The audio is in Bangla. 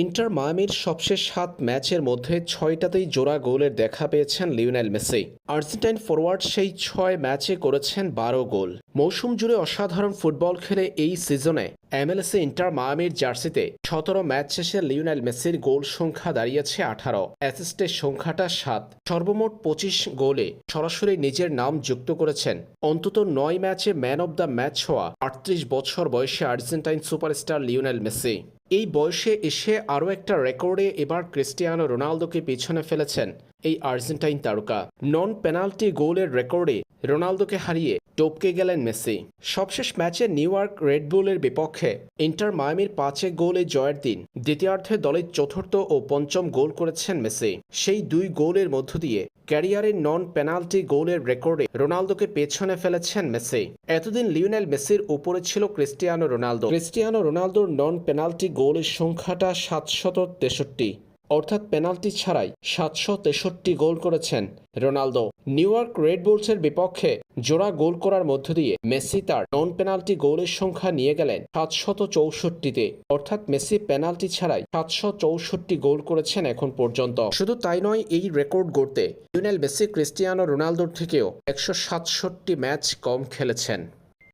ইন্টার মায়ামির সবশেষ সাত ম্যাচের মধ্যে ছয়টাতেই জোড়া গোলের দেখা পেয়েছেন লিওনেল মেসি। আর্জেন্টাইন ফরওয়ার্ড সেই ছয় ম্যাচে করেছেন বারো গোল। মৌসুম জুড়ে অসাধারণ ফুটবল খেলে এই সিজনে এমএলএসে ইন্টার মায়ামির জার্সিতে সতেরো ম্যাচ শেষে লিওনেল মেসির গোল সংখ্যা দাঁড়িয়েছে আঠারো। অ্যাসিস্টের সংখ্যাটা সাত। সর্বমোট পঁচিশ গোলে সরাসরি নিজের নাম যুক্ত করেছেন। অন্তত নয় ম্যাচে ম্যান অব দ্য ম্যাচ হওয়া আটত্রিশ বছর বয়সে আর্জেন্টাইন সুপারস্টার লিওনেল মেসি। এই বয়সে এসে আরও একটা রেকর্ডে এবার ক্রিস্টিয়ানো রোনালদোকে পেছনে ফেলেছেন এই আর্জেন্টাইন তারকা। নন পেনাল্টি গোলের রেকর্ডে রোনালদোকে হারিয়ে টপকে গেলেন মেসি। সবশেষ ম্যাচে নিউ ইয়র্ক রেডবুলের বিপক্ষে ইন্টার মায়ামির পাঁচে গোলে জয়ের দিন দ্বিতীয়ার্ধে দলের চতুর্থ ও পঞ্চম গোল করেছেন মেসি। সেই দুই গোলের মধ্য দিয়ে ক্যারিয়ারের নন পেনাল্টি গোলের রেকর্ডে রোনালদোকে পেছনে ফেলেছেন মেসি। এতদিন লিওনেল মেসির উপরে ছিল ক্রিস্টিয়ানো রোনালদো। ক্রিস্টিয়ানো রোনালদোর নন পেনাল্টি গোলের সংখ্যাটা সাতশত তেষট্টি। অর্থাৎ পেনাল্টি ছাড়াই সাতশো তেষট্টি গোল করেছেন রোনালদো। নিউ ইয়র্ক রেড বুলসের বিপক্ষে জোড়া গোল করার মধ্য দিয়ে মেসি তার নন পেনাল্টি গোলের সংখ্যা নিয়ে গেলেন সাতশত চৌষট্টিতে। অর্থাৎ মেসি পেনাল্টি ছাড়াই সাতশো চৌষট্টি গোল করেছেন এখন পর্যন্ত। শুধু তাই নয়, এই রেকর্ড গড়তে লিওনেল মেসি, ক্রিস্টিয়ানো রোনালদোর থেকেও একশো সাতষট্টি ম্যাচ কম খেলেছেন।